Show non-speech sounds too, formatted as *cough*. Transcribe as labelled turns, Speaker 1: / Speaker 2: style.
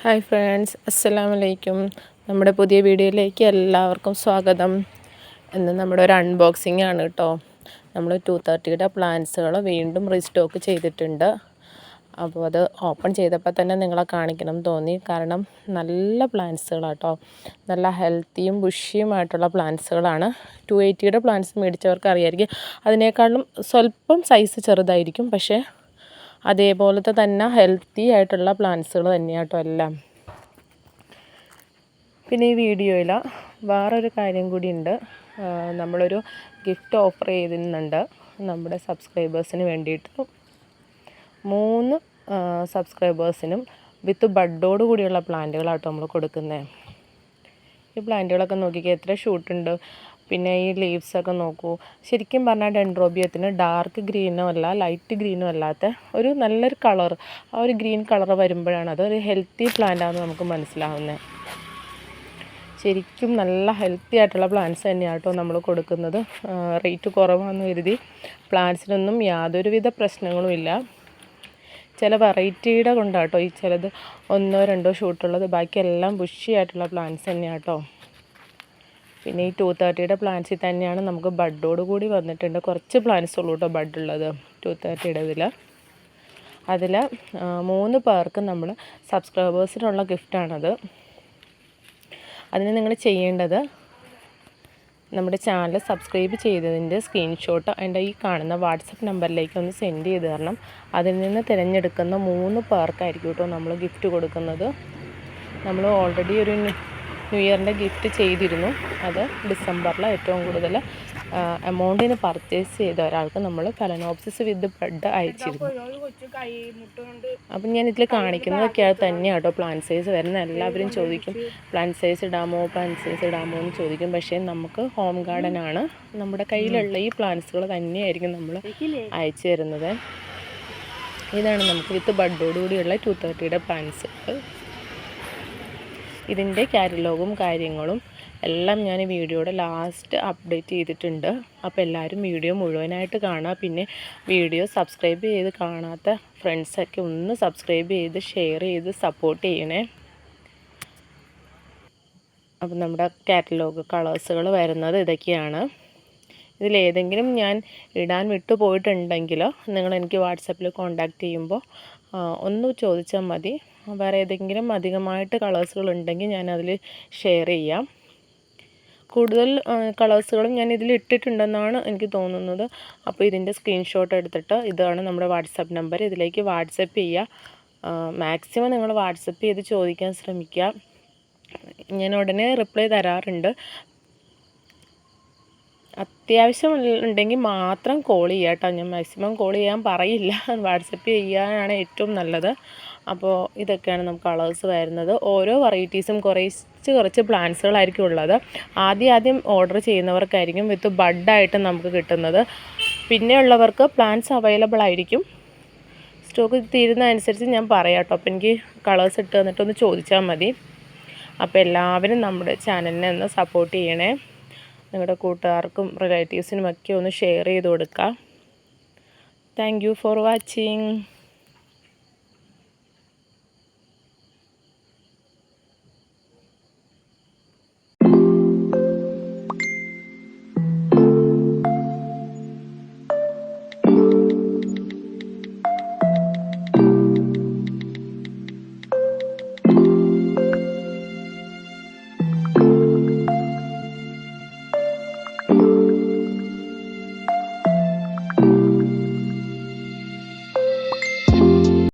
Speaker 1: Hi friends അസ്സലാമു വലൈക്കും നമ്മുടെ പുതിയ വീഡിയോയിലേക്ക് എല്ലാവർക്കും സ്വാഗതം. എന്ന് നമ്മുടെ ഒരു അൺബോക്സിംഗ് ആണ് കേട്ടോ. നമ്മൾ ടു തേർട്ടിയുടെ പ്ലാൻസുകൾ വീണ്ടും റീസ്റ്റോക്ക് ചെയ്തിട്ടുണ്ട്. അപ്പോൾ അത് ഓപ്പൺ ചെയ്തപ്പോൾ തന്നെ നിങ്ങളെ കാണിക്കണം തോന്നി. കാരണം നല്ല പ്ലാന്റ്സുകളാട്ടോ നല്ല ഹെൽത്തിയും ബുഷിയുമായിട്ടുള്ള പ്ലാന്റ്സുകളാണ് ടു എയ്റ്റിയുടെ പ്ലാന്റ്സ് മേടിച്ചവർക്ക് അറിയായിരിക്കും അതിനേക്കാളും സ്വല്പം സൈസ് ചെറുതായിരിക്കും. പക്ഷേ അതേപോലത്തെ തന്നെ ഹെൽത്തി ആയിട്ടുള്ള പ്ലാന്റ്സുകൾ തന്നെയാണ് കേട്ടോ എല്ലാം. പിന്നെ ഈ വീഡിയോയിൽ വേറൊരു കാര്യം കൂടിയുണ്ട് നമ്മളൊരു ഗിഫ്റ്റ് ഓഫർ ചെയ്യുന്നുണ്ട് നമ്മുടെ സബ്സ്ക്രൈബേഴ്സിന് വേണ്ടിയിട്ട്. മൂന്ന് സബ്സ്ക്രൈബേഴ്സിനും വിത്ത് ബഡോട് കൂടിയുള്ള പ്ലാന്റുകളാട്ടോ നമ്മൾ കൊടുക്കുന്നത് ഈ പ്ലാന്റുകളൊക്കെ നോക്കിക്കുക എത്ര ഷൂട്ടുണ്ട് പിന്നെ ഈ ലീവ്സൊക്കെ നോക്കൂ. ശരിക്കും പറഞ്ഞാൽ ഡെൻഡ്രോബിയത്തിന് ഡാർക്ക് ഗ്രീനും അല്ല ലൈറ്റ് ഗ്രീനും അല്ലാത്ത ഒരു നല്ലൊരു കളർ ആ ഒരു ഗ്രീൻ കളർ വരുമ്പോഴാണ് അതൊരു ഹെൽത്തി പ്ലാന്റാണെന്ന് നമുക്ക് മനസ്സിലാവുന്നത് ശരിക്കും നല്ല ഹെൽത്തി ആയിട്ടുള്ള പ്ലാന്റ്സ് തന്നെയാണ് നമ്മൾ കൊടുക്കുന്നത്. റേറ്റ് കുറവാണെന്ന് കരുതി പ്ലാന്റ്സിനൊന്നും യാതൊരുവിധ പ്രശ്നങ്ങളും ഇല്ല. ചില വെറൈറ്റിയുടെ കൊണ്ടാട്ടോ ഈ ചിലത് ഒന്നോ രണ്ടോ ഷൂട്ടുള്ളത് ബാക്കിയെല്ലാം ബുഷി ആയിട്ടുള്ള പ്ലാന്റ്സ് തന്നെയാണ് പിന്നെ ഈ ടു തേർട്ടിയുടെ പ്ലാന്റ്സിൽ തന്നെയാണ് നമുക്ക് ബഡോട് കൂടി വന്നിട്ടുണ്ട്. കുറച്ച് പ്ലാന്റ്സ് ഉള്ളൂ കേട്ടോ ബഡ് ഉള്ളത് ടു തേർട്ടിയുടെ ഇതിൽ അതിൽ മൂന്ന് പേർക്ക് നമ്മൾ സബ്സ്ക്രൈബേഴ്സിനുള്ള ഗിഫ്റ്റാണത് അതിന് നിങ്ങൾ ചെയ്യേണ്ടത് നമ്മുടെ ചാനൽ സബ്സ്ക്രൈബ് ചെയ്തതിന്റെ സ്ക്രീൻഷോട്ട് അതിന്റെ ഈ കാണുന്ന വാട്സപ്പ് നമ്പറിലേക്ക് ഒന്ന് സെൻഡ് ചെയ്ത് തരണം. അതിൽ നിന്ന് തിരഞ്ഞെടുക്കുന്ന മൂന്ന് പേർക്കായിരിക്കും കേട്ടോ നമ്മൾ ഗിഫ്റ്റ് കൊടുക്കുന്നത്. നമ്മൾ ഓൾറെഡി ഒരു ന്യൂ ഇയറിന്റെ ഗിഫ്റ്റ് ചെയ്തിരുന്നു. അത് ഡിസംബറിൽ ഏറ്റവും കൂടുതൽ എമൗണ്ടിന് പർച്ചേസ് ചെയ്ത ഒരാൾക്ക് നമ്മൾ ഫലനോപ്സിസ് വിത്ത് ബ്രെഡ് അയച്ചിരുന്നു. അപ്പം ഞാൻ ഇതിൽ കാണിക്കുന്നതൊക്കെ തന്നെയാണ് കേട്ടോ പ്ലാൻ സൈസ് വരുന്ന എല്ലാവരും ചോദിക്കും. പ്ലാൻ സൈസ് ഇടാമോ? പ്ലാൻ സൈസ് ഇടാമോ എന്ന് ചോദിക്കും. പക്ഷേ നമുക്ക് ഹോം ഗാർഡൻ ആണ് നമ്മുടെ കയ്യിലുള്ള ഈ പ്ലാന്റ്സുകൾ തന്നെയായിരിക്കും നമ്മൾ അയച്ചു തരുന്നത്. ഇതാണ് നമുക്ക് വിത്ത് ബഡോടുകൂടിയുള്ള ടു തേർട്ടിയുടെ പ്ലാന്റ്സ് ഇതിന്റെ കാറ്റലോഗും കാര്യങ്ങളും എല്ലാം ഞാൻ വീഡിയോയുടെ ലാസ്റ്റ് അപ്ഡേറ്റ് ചെയ്തിട്ടുണ്ട്. അപ്പോൾ എല്ലാവരും വീഡിയോ മുഴുവനായിട്ട് കാണുക. പിന്നെ വീഡിയോ സബ്സ്ക്രൈബ് ചെയ്ത് കാണാത്ത ഫ്രണ്ട്സൊക്കെ ഒന്ന് സബ്സ്ക്രൈബ് ചെയ്ത് ഷെയർ ചെയ്ത് സപ്പോർട്ട് ചെയ്യണേ. അപ്പം നമ്മുടെ കാറ്റലോഗ് കളേഴ്സുകൾ വരുന്നത് ഇതൊക്കെയാണ്. ഇതിലേതെങ്കിലും ഞാൻ ഇടാൻ വിട്ടു പോയിട്ടുണ്ടെങ്കിലോ നിങ്ങൾ എനിക്ക് വാട്സപ്പിൽ കോൺടാക്റ്റ് ചെയ്യുമ്പോൾ ഒന്ന് ചോദിച്ചാൽ മതി. വേറെ ഏതെങ്കിലും അധികമായിട്ട് കളേഴ്സുകൾ ഉണ്ടെങ്കിൽ ഞാൻ അതിൽ ഷെയർ ചെയ്യാം. കൂടുതൽ കളേഴ്സുകളും ഞാൻ ഇതിൽ ഇട്ടിട്ടുണ്ടെന്നാണ് എനിക്ക് തോന്നുന്നത്. അപ്പോൾ ഇതിന്റെ സ്ക്രീൻഷോട്ട് എടുത്തിട്ട് ഇതാണ് നമ്മുടെ വാട്സപ്പ് നമ്പർ ഇതിലേക്ക് വാട്സപ്പ് ചെയ്യുക. മാക്സിമം നിങ്ങൾ വാട്സപ്പ് ചെയ്ത് ചോദിക്കാൻ ശ്രമിക്കുക. ഞാൻ ഉടനെ റിപ്ലൈ തരാറുണ്ട്. അത്യാവശ്യം ഉണ്ടെങ്കിൽ മാത്രം കോൾ ചെയ്യുക കേട്ടോ ഞാൻ മാക്സിമം കോൾ ചെയ്യാൻ പറയില്ല. *laughs* വാട്സപ്പ് ചെയ്യാനാണ് ഏറ്റവും നല്ലത്. അപ്പോൾ ഇതൊക്കെയാണ് നമുക്ക് കളേഴ്സ് വരുന്നത്. ഓരോ വെറൈറ്റീസും കുറച്ച് കുറച്ച് പ്ലാന്റ്സുകളായിരിക്കും ഉള്ളത്. ആദ്യം ആദ്യം ഓർഡർ ചെയ്യുന്നവർക്കായിരിക്കും വിത്ത് ബഡായിട്ട് നമുക്ക് കിട്ടുന്നത്. പിന്നെയുള്ളവർക്ക് പ്ലാന്റ്സ് അവൈലബിൾ ആയിരിക്കും. സ്റ്റോക്ക് തീരുന്നതനുസരിച്ച് ഞാൻ പറയാം കേട്ടോ അപ്പോൾ എനിക്ക് കളേഴ്സ് ഇട്ട് തന്നിട്ടൊന്ന് ചോദിച്ചാൽ മതി. അപ്പോൾ എല്ലാവരും നമ്മുടെ ചാനലിനെ ഒന്ന് സപ്പോർട്ട് ചെയ്യണേ. നിങ്ങളുടെ കൂട്ടുകാർക്കും റിലേറ്റീവ്സിനുമൊക്കെ ഒന്ന് ഷെയർ ചെയ്ത് കൊടുക്കുക താങ്ക് ഫോർ വാച്ചിങ്